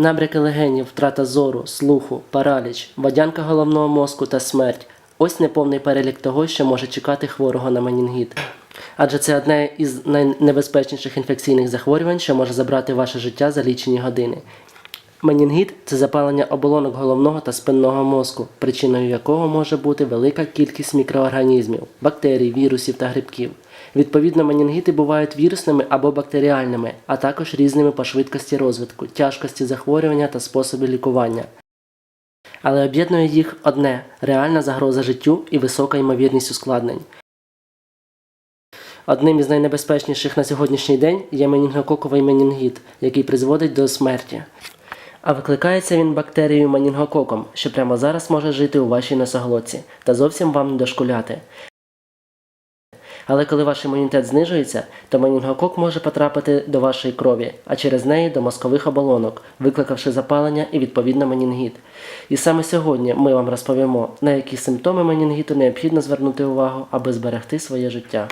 Набряки легенів, втрата зору, слуху, параліч, водянка головного мозку та смерть. Ось неповний перелік того, що може чекати хворого на менінгіт. Адже це одне із найнебезпечніших інфекційних захворювань, що може забрати ваше життя за лічені години. Менінгіт це запалення оболонок головного та спинного мозку, причиною якого може бути велика кількість мікроорганізмів, бактерій, вірусів та грибків. Відповідно, менінгіти бувають вірусними або бактеріальними, а також різними по швидкості розвитку, тяжкості захворювання та способі лікування. Але об'єднує їх одне реальна загроза життю і висока ймовірність ускладнень. Одним із найнебезпечніших на сьогоднішній день є менінгококовий менінгіт, який призводить до смерті. А викликається він бактерією менінгококом, що прямо зараз може жити у вашій носоглотці та зовсім вам не дошкуляти. Але коли ваш імунітет знижується, то менінгокок може потрапити до вашої крові, а через неї до мозкових оболонок, викликавши запалення і відповідно менінгіт. І саме сьогодні ми вам розповімо, на які симптоми менінгіту необхідно звернути увагу, аби зберегти своє життя.